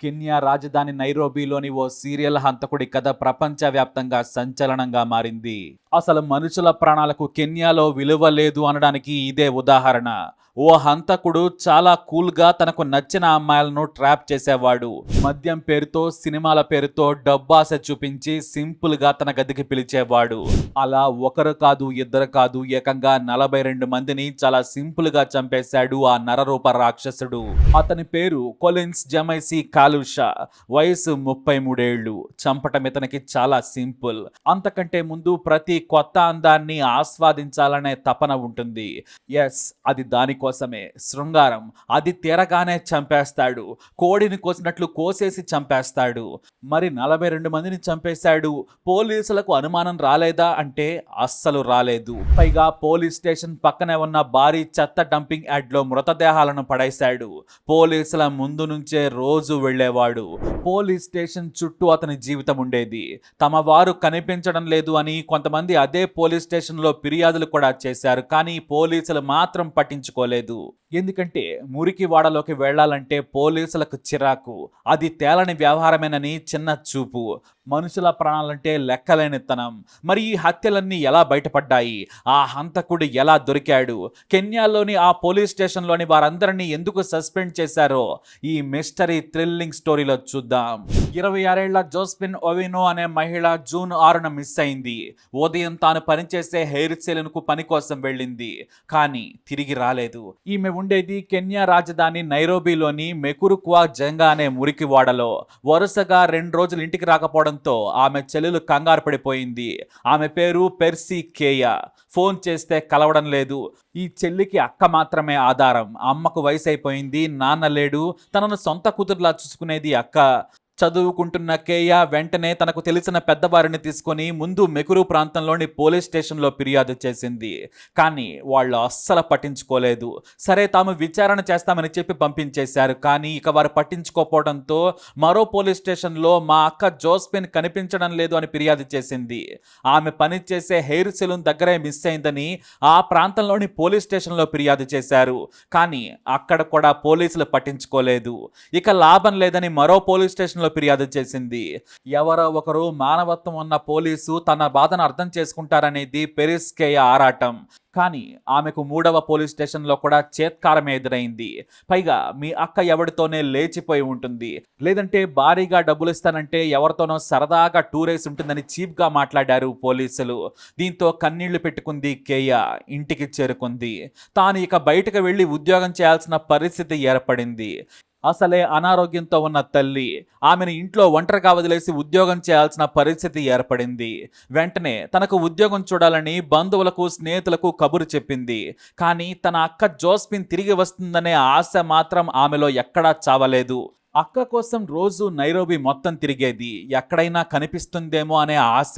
Kenya రాజధాని నైరోబీలోని ఓ serial హంతకుడి కథ ప్రపంచవ్యాప్తంగా సంచలనంగా మారింది. అసలు మనుషుల ప్రాణాలకు కెన్యాలో విలువ లేదు అనడానికి ఇదే ఉదాహరణ. ఓ హంతకుడు చాలా కూల్గా తనకు నచ్చిన అమ్మాయిలను ట్రాప్ చేసేవాడు. మద్యం పేరుతో సినిమాల పేరుతో డబ్బాస చూపించి సింపుల్గా తన గదికి పిలిచేవాడు. అలా ఒకరు కాదు ఇద్దరు కాదు ఏకంగా నలభై రెండు మందిని చాలా సింపుల్గా చంపేశాడు ఆ నరరూప రాక్షసుడు. అతని పేరు కొలిన్స్ జమైసి కాలుషా వయసు ముప్పై మూడేళ్ళు చంపటం ఇతనికి చాలా సింపుల్. అంతకంటే ముందు ప్రతి కొత్త అందాన్ని ఆస్వాదించాలనే తపన ఉంటుంది. ఎస్ అది దానికోసమే. శృంగారం. అది తీరగానే చంపేస్తాడు. కోడిని కోసినట్లు కోసేసి చంపేస్తాడు. మరి నలభై రెండు మందిని చంపేశాడు. పోలీసులకు అనుమానం రాలేదా అంటే అస్సలు రాలేదు. పైగా పోలీస్ స్టేషన్ పక్కనే ఉన్న భారీ చెత్త డంపింగ్ యార్డ్లో మృతదేహాలను పడేశాడు. పోలీసుల ముందు నుంచే రోజు వెళ్ళేవాడు పోలీస్ స్టేషన్ చుట్టూ అతని జీవితం ఉండేది. తమ వారు కనిపించడం లేదు అని కొంతమంది అదే పోలీస్ స్టేషన్లో ఫిర్యాదులు కూడా చేశారు. కానీ పోలీసులు మాత్రం పట్టించుకోలేదు. ఎందుకంటే మురికి వాడలోకి వెళ్ళాలంటే పోలీసులకు చిరాకు. అది తేలని వ్యవహారమేనని చిన్న చూపు. మనుషుల ప్రాణాలంటే లెక్కలేనితనం. మరి ఈ హత్యలన్నీ ఎలా బయటపడ్డాయి? ఆ హంతకుడు ఎలా దొరికాడు? కెన్యాలోని ఆ పోలీస్ స్టేషన్లోని వారందరినీ ఎందుకు సస్పెండ్ చేశారో ఈ మిస్టరీ థ్రిల్లింగ్ స్టోరీలో చూద్దాం. ఇరవై ఆరేళ్ళ జోస్పిన్ ఒవినో అనే మహిళ జూన్ ఆరున మిస్ అయింది. ఉదయం తాను పనిచేసే హెయిర్ సెలూన్కు పని కోసం వెళ్ళింది. కానీ తిరిగి రాలేదు. ఈమె ఉండేది కెన్యా రాజధాని నైరోబీలోని మెకురుక్వా జంగా అనే మురికి వాడలో. వరుసగా రెండు రోజులు ఇంటికి రాకపోవడం రావడంతో ఆమె చెల్లెలు కంగారు పడిపోయింది. ఆమె పేరు పెర్సీ కేయా. ఫోన్ చేస్తే కలవడం లేదు. ఈ చెల్లికి అక్క మాత్రమే ఆధారం. అమ్మకు వయసు అయిపోయింది నాన్న లేడు. తనను సొంత కూతురులా చూసుకునేది అక్క. చదువుకుంటున్న కేయా వెంటనే తనకు తెలిసిన పెద్దవారిని తీసుకొని ముందు మెకురు ప్రాంతంలోని పోలీస్ స్టేషన్లో ఫిర్యాదు చేసింది. కానీ వాళ్ళు అస్సలు పట్టించుకోలేదు. సరే తాము విచారణ చేస్తామని చెప్పి పంపించేశారు. కానీ ఇక వారు పట్టించుకోపోవడంతో మరో పోలీస్ స్టేషన్లో మా అక్క జోస్పిన్ కనిపించడం లేదు అని ఫిర్యాదు చేసింది. ఆమె పనిచేసే హెయిర్ సెలూన్ దగ్గరే మిస్ అయిందని ఆ ప్రాంతంలోని పోలీస్ స్టేషన్లో ఫిర్యాదు చేశారు. కానీ అక్కడ కూడా పోలీసులు పట్టించుకోలేదు. ఇక లాభం లేదని మరో పోలీస్ స్టేషన్లో ఫిర్యాదు చేసింది. ఎవరో ఒకరు మానవత్వం ఉన్న పోలీసు తన బాధను అర్థం చేసుకుంటారనేది పెరిస్కేయ ఆరాటం. కానీ ఆమెకు మూడవ పోలీస్ స్టేషన్లో కూడా చేత్కారం ఎదురైంది. పైగా మీ అక్క ఎవరితోనే లేచిపోయి ఉంటుంది. లేదంటే భారీగా డబ్బులు ఇస్తానంటే ఎవరితోనో సరదాగా టూర్ వేసి ఉంటుందని చీప్గా మాట్లాడారు పోలీసులు. దీంతో కన్నీళ్ళు పెట్టుకుంది కేయ. ఇంటికి చేరుకుంది. తాను ఇక బయటకు వెళ్ళి ఉద్యోగం చేయాల్సిన పరిస్థితి ఏర్పడింది. అసలే అనారోగ్యంతో ఉన్న తల్లి ఆమెను ఇంట్లో ఒంటరిగా వదిలేసి ఉద్యోగం చేయాల్సిన పరిస్థితి ఏర్పడింది. వెంటనే తనకు ఉద్యోగం చూడాలని బంధువులకు స్నేహితులకు కబురు చెప్పింది. కానీ తన అక్క జోస్పిన్ తిరిగి వస్తుందనే ఆశ మాత్రం ఆమెలో ఎక్కడా చావలేదు. అక్క కోసం రోజు నైరోబి మొత్తం తిరిగేది. ఎక్కడైనా కనిపిస్తుందేమో అనే ఆశ.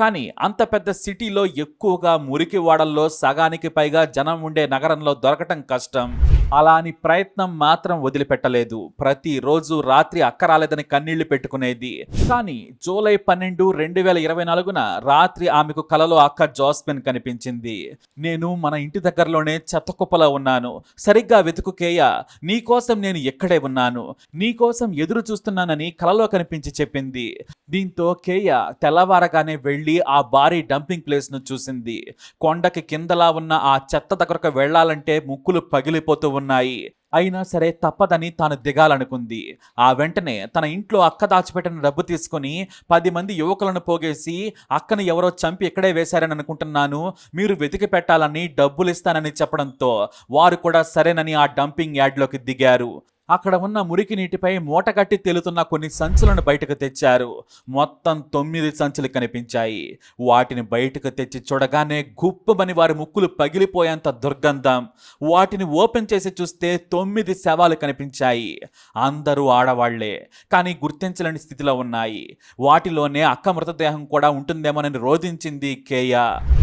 కానీ అంత పెద్ద సిటీలో ఎక్కువగా మురికి వాడల్లో సగానికి పైగా జనం ఉండే నగరంలో దొరకటం కష్టం. అలా అని ప్రయత్నం మాత్రం వదిలిపెట్టలేదు. ప్రతిరోజు రాత్రి అక్క రాలేదని కన్నీళ్ళు పెట్టుకునేది. కానీ జూలై పన్నెండు రెండు వేల ఇరవై నాలుగున రాత్రి ఆమెకు కలలో అక్క జాస్మిన్ కనిపించింది. నేను మన ఇంటి దగ్గరలోనే చెత్త కుప్పలో ఉన్నాను. సరిగ్గా వెతుకు కేయ నీకోసం నేను ఎక్కడే ఉన్నాను. నీకోసం ఎదురు చూస్తున్నానని కలలో కనిపించి చెప్పింది. దీంతో కేయ తెల్లవారగానే వెళ్ళి ఆ భారీ డంపింగ్ ప్లేస్ను చూసింది. కొండకి కిందలా ఉన్న ఆ చెత్త దగ్గరకు వెళ్ళాలంటే ముక్కులు పగిలిపోతూ ఉన్నాయి. అయినా సరే తప్పదని తాను దిగాలనుకుంది. ఆ వెంటనే తన ఇంట్లో అక్క దాచిపెట్టిన డబ్బు తీసుకొని పది మంది యువకులను పోగేసి అక్కను ఎవరో చంపి ఇక్కడే వేశారని అనుకుంటున్నాను. మీరు వెతికి పెట్టాలని డబ్బులు ఇస్తానని చెప్పడంతో వారు కూడా సరేనని ఆ డంపింగ్ యార్డ్లోకి దిగారు. అక్కడ ఉన్న మురికి నీటిపై మూటగట్టి తేలుతున్న కొన్ని సంచులను బయటకు తెచ్చారు. మొత్తం తొమ్మిది సంచులు కనిపించాయి. వాటిని బయటకు తెచ్చి చూడగానే గుప్పమని వారి ముక్కులు పగిలిపోయేంత దుర్గంధం. వాటిని ఓపెన్ చేసి చూస్తే తొమ్మిది శవాలు కనిపించాయి. అందరూ ఆడవాళ్ళే కానీ గుర్తించలేని స్థితిలో ఉన్నాయి. వాటిలోనే అక్క మృతదేహం కూడా ఉంటుందేమోనని రోధించింది కేయ.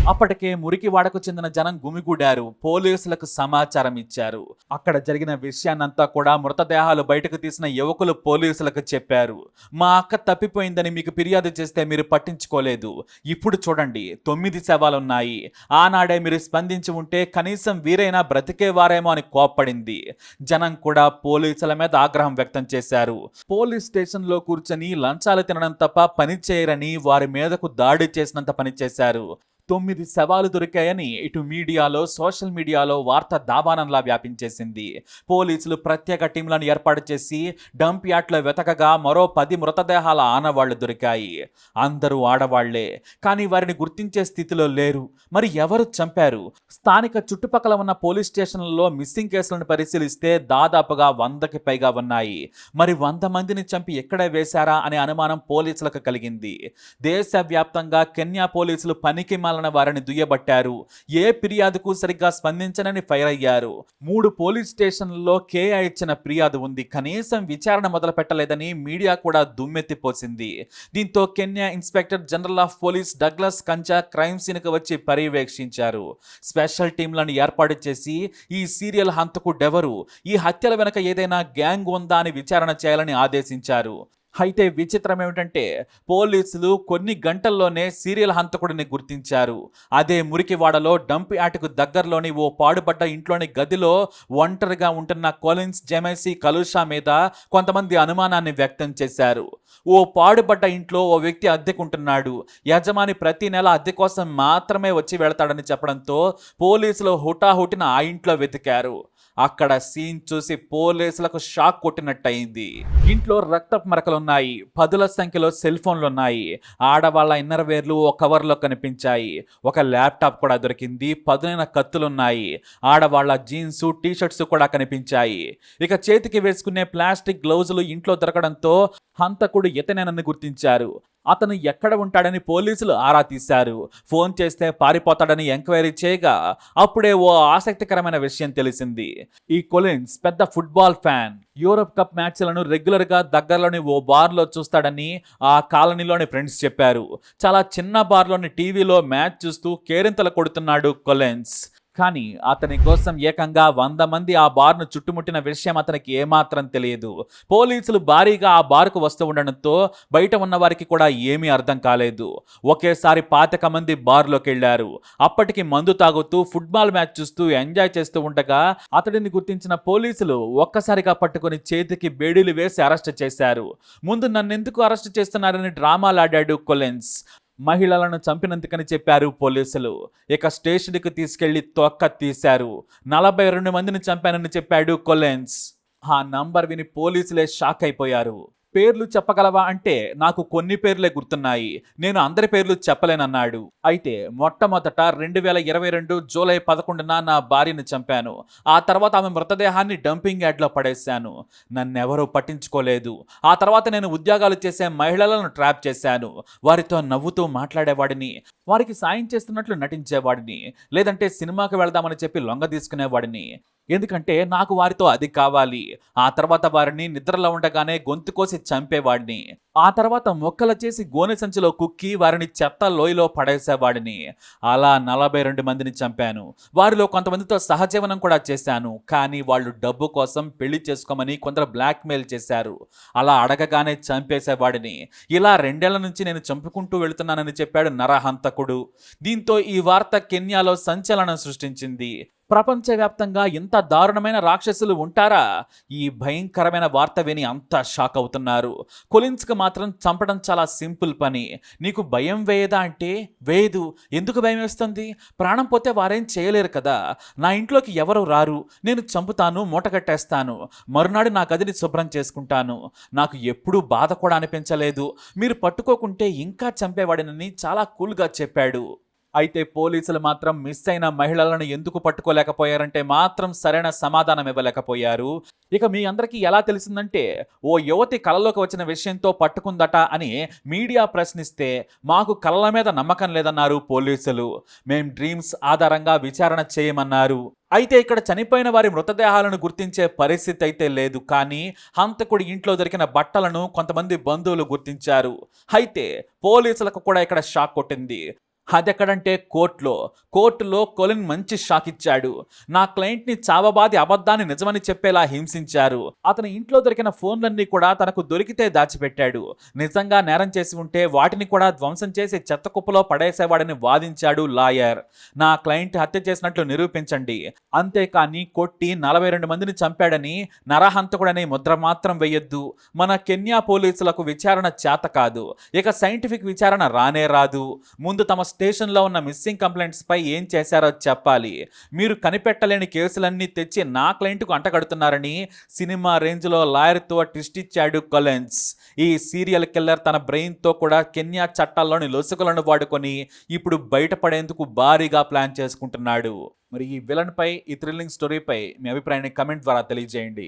అప్పటికే మురికి వాడకు చెందిన జనం గుమిగూడారు. పోలీసులకు సమాచారం ఇచ్చారు. అక్కడ జరిగిన విషయాన్నంతా కూడా మృత మృతదేహాలు బయటకు తీసిన యువకులు పోలీసులకు చెప్పారు. మా అక్క తప్పిపోయిందని మీకు ఫిర్యాదు చేస్తే మీరు పట్టించుకోలేదు. ఇప్పుడు చూడండి తొమ్మిది శవాలున్నాయి. ఆనాడే మీరు స్పందించి ఉంటే కనీసం వీరైనా బ్రతికేవారేమో అని కోప్పడింది. జనం కూడా పోలీసుల మీద ఆగ్రహం వ్యక్తం చేశారు. పోలీస్ స్టేషన్లో కూర్చొని లంచాలు తినడం తప్ప పని చేయరని వారి మీదకు దాడి చేసినంత పని చేశారు. తొమ్మిది శవాలు దొరికాయని ఇటు మీడియాలో సోషల్ మీడియాలో వార్త దావానంలా వ్యాపించేసింది. పోలీసులు ప్రత్యేక టీంలను ఏర్పాటు చేసి డంప్ యార్డ్లో వెతకగా మరో పది మృతదేహాల ఆనవాళ్ళు దొరికాయి. అందరూ ఆడవాళ్ళే కానీ వారిని గుర్తించే స్థితిలో లేరు. మరి ఎవరు చంపారు? స్థానిక చుట్టుపక్కల ఉన్న పోలీస్ స్టేషన్లలో మిస్సింగ్ కేసులను పరిశీలిస్తే దాదాపుగా వందకి పైగా ఉన్నాయి. మరి వంద మందిని చంపి ఎక్కడ వేశారా అనే అనుమానం పోలీసులకు కలిగింది. దేశవ్యాప్తంగా కెన్యా పోలీసులు పనికి మాలిన వారిని దుయ్యబట్టారు. ఏ ఫిర్యాదుకు సరిగ్గా స్పందించనని ఫైర్ అయ్యారు. మూడు పోలీస్ స్టేషన్లలో కేఐ ఇచ్చిన ఫిర్యాదు ఉంది. కనీసం విచారణ మొదలు పెట్టలేదని మీడియా కూడా దుమ్మెత్తిపోసింది దీంతో Kenya inspector general of police Douglas Kanja crime సీన్కు వచ్చి పర్యవేక్షించారు. స్పెషల్ టీంలను ఏర్పాటు చేసి ఈ సీరియల్ హంతకుడెవరు? ఈ హత్యల వెనక ఏదైనా గ్యాంగ్ ఉందా అని విచారణ చేయాలని ఆదేశించారు. అయితే విచిత్రం ఏమిటంటే పోలీసులు కొన్ని గంటల్లోనే సీరియల్ హంతకుడిని గుర్తించారు. అదే మురికివాడలో డంప్ యాటకు దగ్గరలోని ఓ పాడుపడ్డ ఇంట్లోని గదిలో ఒంటరిగా ఉంటున్న కొలిన్స్ జెమెసీ కలుషా మీద కొంతమంది అనుమానాన్ని వ్యక్తం చేశారు. ఓ పాడుపడ్డ ఇంట్లో ఓ వ్యక్తి అద్దెకుంటున్నాడు. యజమాని ప్రతి నెల అద్దె కోసం మాత్రమే వచ్చి వెళతాడని చెప్పడంతో పోలీసులు హుటాహుటిన ఆ ఇంట్లో వెతికారు. అక్కడ సీన్ చూసి పోలీసులకు షాక్ కొట్టినట్టయింది. ఇంట్లో రక్తపు మరకలున్నాయి. పదుల సంఖ్యలో సెల్ ఫోన్లు ఉన్నాయి ఆడవాళ్ళ ఇన్నర్ వేర్లు ఓ కవర్లో కనిపించాయి. ఒక ల్యాప్టాప్ కూడా దొరికింది. పదునైన కత్తులున్నాయి. ఆడవాళ్ళ జీన్స్ టీషర్ట్స్ కూడా కనిపించాయి. ఇక చేతికి వేసుకునే ప్లాస్టిక్ గ్లౌజులు ఇంట్లో దొరకడంతో హంతకుడు ఇతనేనని గుర్తించారు. అతను ఎక్కడ ఉంటాడని పోలీసులు ఆరా తీశారు. ఫోన్ చేస్తే పారిపోతాడని ఎంక్వైరీ చేయగా అప్పుడే ఓ ఆసక్తికరమైన విషయం తెలిసింది. ఈ కొలిన్స్ పెద్ద ఫుట్బాల్ ఫ్యాన్. యూరప్ కప్ మ్యాచ్లను రెగ్యులర్గా దగ్గరలోని ఓ బార్లో చూస్తాడని ఆ కాలనీలోని ఫ్రెండ్స్ చెప్పారు. చాలా చిన్న బార్లోని టీవీలో మ్యాచ్ చూస్తూ కేరింతలు కొడుతున్నాడు కొలెన్స్. కానీ అతని కోసం ఏకంగా వంద మంది ఆ బార్ను చుట్టుముట్టిన విషయం అతనికి ఏమాత్రం తెలియదు. పోలీసులు భారీగా ఆ బార్కు వస్తూ ఉండడంతో బయట ఉన్న వారికి కూడా ఏమీ అర్థం కాలేదు. ఒకేసారి పాతిక మంది బార్లోకి వెళ్ళారు అప్పటికి మందు తాగుతూ ఫుట్బాల్ మ్యాచ్ చూస్తూ ఎంజాయ్ చేస్తూ ఉండగా అతడిని గుర్తించిన పోలీసులు ఒక్కసారిగా పట్టుకుని చేతికి బేడీలు వేసి అరెస్ట్ చేశారు. ముందు నన్నెందుకు అరెస్ట్ చేస్తున్నారని డ్రామాలాడాడు కొలెన్స్. మహిళలను చంపినందుకని చెప్పారు పోలీసులు. ఇక స్టేషన్కి తీసుకెళ్ళి తొక్క తీశారు. నలభై రెండు మందిని చంపానని చెప్పాడు కొలెన్స్. ఆ నంబర్ విని పోలీసులే షాక్ అయిపోయారు. పేర్లు చెప్పగలవా అంటే నాకు కొన్ని పేర్లే గుర్తున్నాయి. నేను అందరి పేర్లు చెప్పలేనన్నాడు. అయితే మొట్టమొదట రెండు వేల ఇరవై రెండు జూలై పదకొండున నా భార్యను చంపాను. ఆ తర్వాత ఆమె మృతదేహాన్ని డంపింగ్ యార్డ్లో పడేశాను. నన్నెవరూ పట్టించుకోలేదు. ఆ తర్వాత నేను ఉద్యోగాలు చేసే మహిళలను ట్రాప్ చేశాను. వారితో నవ్వుతూ మాట్లాడేవాడిని. వారికి సాయం చేస్తున్నట్లు నటించేవాడిని. లేదంటే సినిమాకి వెళదామని చెప్పి లొంగ తీసుకునేవాడిని. ఎందుకంటే నాకు వారితో అది కావాలి. ఆ తర్వాత వారిని నిద్రలో ఉండగానే గొంతు కోసి చంపేవాడిని. ఆ తర్వాత మొక్కల చేసి గోనె సంచిలో కుక్కి వారిని చెత్త లోయలో పడేసేవాడిని. అలా నలభై రెండు మందిని చంపాను. వారిలో కొంతమందితో సహజీవనం కూడా చేశాను. కానీ వాళ్ళు డబ్బు కోసం పెళ్ళి చేసుకోమని కొందరు బ్లాక్మెయిల్ చేశారు. అలా అడగగానే చంపేసేవాడిని. ఇలా రెండేళ్ళ నుంచి నేను చంపుకుంటూ వెళుతున్నానని చెప్పాడు నరహంతకుడు. దీంతో ఈ వార్త కెన్యాలో సంచలనం సృష్టించింది. ప్రపంచవ్యాప్తంగా ఇంత దారుణమైన రాక్షసులు ఉంటారా? ఈ భయంకరమైన వార్త విని అంతా షాక్ అవుతున్నారు. కొలిన్స్కి మాత్రం చంపడం చాలా సింపుల్ పని. నీకు భయం వేయదా అంటే వేయదు. ఎందుకు భయం వేస్తుంది? ప్రాణం పోతే వారేం చేయలేరు కదా. నా ఇంట్లోకి ఎవరు రారు? నేను చంపుతాను మూటగట్టేస్తాను మరునాడు నా గదిని శుభ్రం చేసుకుంటాను. నాకు ఎప్పుడూ బాధ కూడా అనిపించలేదు. మీరు పట్టుకోకుంటే ఇంకా చంపేవాడినని చాలా కూల్గా చెప్పాడు. అయితే పోలీసులు మాత్రం మిస్ అయిన మహిళలను ఎందుకు పట్టుకోలేకపోయారంటే మాత్రం సరైన సమాధానం ఇవ్వలేకపోయారు. ఇక మీ అందరికీ ఎలా తెలిసిందంటే ఓ యువతి కళలోకి వచ్చిన విషయంతో పట్టుకుందట అని మీడియా ప్రశ్నిస్తే మాకు కళల మీద నమ్మకం లేదన్నారు పోలీసులు. మేం డ్రీమ్స్ ఆధారంగా విచారణ చేయమన్నారు. అయితే ఇక్కడ చనిపోయిన వారి మృతదేహాలను గుర్తించే పరిస్థితి అయితే లేదు. కానీ హంతకుడి ఇంట్లో దొరికిన బట్టలను కొంతమంది బంధువులు గుర్తించారు. అయితే పోలీసులకు కూడా ఇక్కడ షాక్ కొట్టింది. అదెక్కడంటే కోర్టులో. కోర్టులో కొలిన్ మంచి షాక్ ఇచ్చాడు. నా క్లయింట్ని చావబాది అబద్ధాన్ని నిజమని చెప్పేలా హింసించారు. అతని ఇంట్లో దొరికిన ఫోన్లన్నీ కూడా తనకు దొరికితే దాచిపెట్టాడు. నిజంగా నేరం చేసి ఉంటే వాటిని కూడా ధ్వంసం చేసి చెత్త కుప్పలో పడేసేవాడని వాదించాడు లాయర్. నా క్లయింట్ హత్య చేసినట్లు నిరూపించండి. అంతేకాని కొట్టి నలభై రెండు మందిని చంపాడని నరహంతకుడని ముద్ర మాత్రం వెయ్యొద్దు. మన కెన్యా పోలీసులకు విచారణ చేత కాదు. ఇక సైంటిఫిక్ విచారణ రానే రాదు. ముందు తమ స్టేషన్లో ఉన్న మిస్సింగ్ కంప్లైంట్స్ పై ఏం చేశారో చెప్పాలి. మీరు కనిపెట్టలేని కేసులన్నీ తెచ్చి నా క్లయింట్కు అంటగడుతున్నారని సినిమా రేంజ్లో లాయర్తో ట్విస్ట్ ఇచ్చాడు కొలెన్స్. ఈ సీరియల్ కిల్లర్ తన బ్రెయిన్తో కూడా కెన్యా చట్టాల్లోని లొసుకులను వాడుకొని ఇప్పుడు బయటపడేందుకు భారీగా ప్లాన్ చేసుకుంటున్నాడు. మరి ఈ విలన్పై ఈ థ్రిల్లింగ్ స్టోరీపై మీ అభిప్రాయాన్ని కమెంట్ ద్వారా తెలియజేయండి.